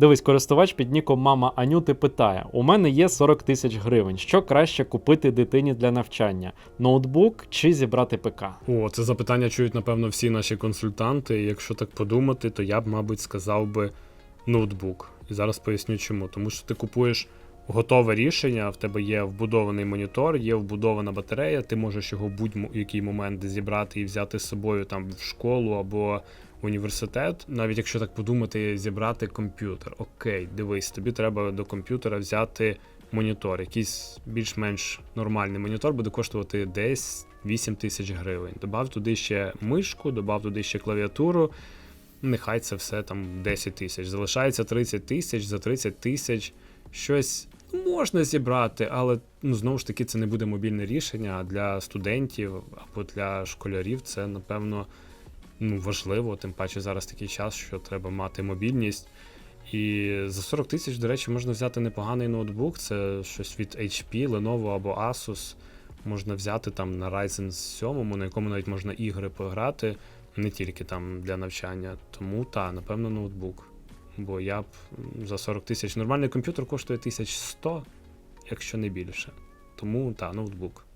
Дивись, користувач під ніком мама Анюти питає: у мене є 40 тисяч гривень. Що краще купити дитині для навчання? Ноутбук чи зібрати ПК? О, це запитання чують, напевно, всі наші консультанти. І Якщо так подумати, то я б, мабуть, сказав би ноутбук. І зараз поясню чому. Тому що ти купуєш готове рішення, в тебе є вбудований монітор, є вбудована батарея, ти можеш його будь-який момент зібрати і взяти з собою там в школу або університет. Навіть якщо так подумати, зібрати комп'ютер. Окей, дивись, тобі треба до комп'ютера взяти монітор. Якийсь більш-менш нормальний монітор буде коштувати десь 8 тисяч гривень. Добав туди ще мишку, добав туди ще клавіатуру. Нехай це все там 10 тисяч. Залишається 30 тисяч, за 30 тисяч щось можна зібрати, але ну, знову ж таки це не буде мобільне рішення. А для студентів або для школярів це, напевно, ну, важливо. Тим паче зараз такий час, що треба мати мобільність. І за 40 тисяч, до речі, можна взяти непоганий ноутбук. Це щось від HP, Lenovo або Asus. Можна взяти там на Ryzen 7, на якому навіть можна ігри пограти, не тільки там для навчання. Тому та, напевно, ноутбук. Бо я б за 40 тисяч нормальний комп'ютер коштує 1100, якщо не більше. Тому та, ноутбук.